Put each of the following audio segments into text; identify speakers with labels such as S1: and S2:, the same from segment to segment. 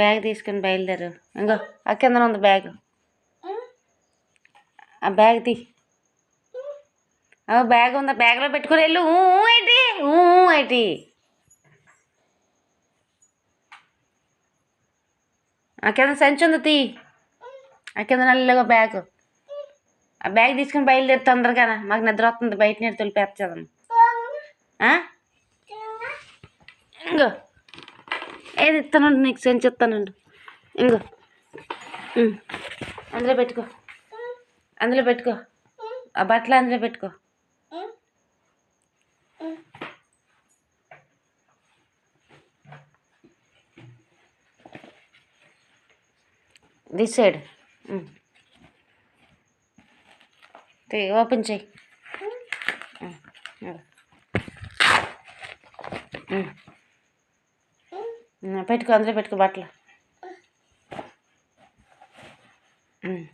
S1: Bag తీసుకుని బయలుదేరు ఇంకో ఆ కింద ఉంది బ్యాగ్ ఆ బ్యాగ్ తీ ఆ బ్యాగ్ ఉందా బ్యాగ్లో పెట్టుకుని వెళ్ళు ఊ ఊ ఏంటి ఊ ఊ ఏంటి ఆ కింద సంచి ఉంది తీ ఆ కింద నల్లగా బ్యాగ్ ఆ బ్యాగ్ తీసుకుని బయలుదేరి తొందరగా మాకు నిద్ర వస్తుంది బయట నీరు తొలిపేస్తాం ఇంకో ఏది ఇస్తానండి? నీకు సెండ్ చెప్తానండి ఇంకో అందులో పెట్టుకో. అందులో పెట్టుకో. ఆ బట్టలు అందులో పెట్టుకో. దిస్ సైడ్ ఓపెన్ చేయి పెట్టుకో అందులో పెట్టుకో బట్టలు.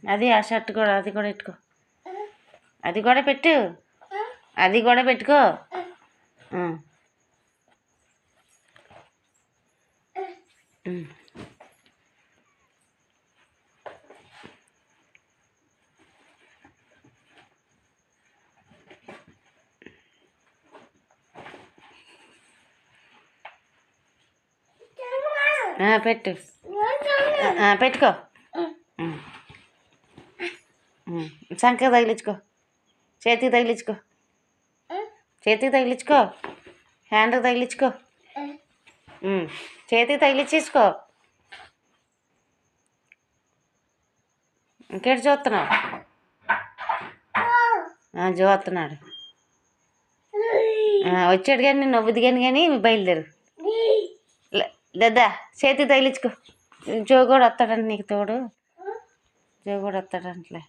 S1: అది ఆ షర్ట్ కూడా అది కూడా పెట్టుకో. అది కూడా పెట్టు. అది కూడా పెట్టుకో. ఉమ్. ఆ, పెట్టు. పెట్టుకో. ఉమ్. తగిలించుకో. చేతికి తగిలించుకో. చేతికి తగిలించుకో. హ్యాండ్ తగిలించుకో. ఉమ్. చేతికి తగిలించేసుకో. ఇంకేటి చూస్తున్నావు? చూస్తున్నాడు. వచ్చాడు కానీ నేను నవ్వుది కానీ కానీ బయలుదేరు. దద్దా లేదా తగిలించుకో. జో కూడా వస్తాడంట నీకు తోడు. జో కూడా వస్తాడంటలే.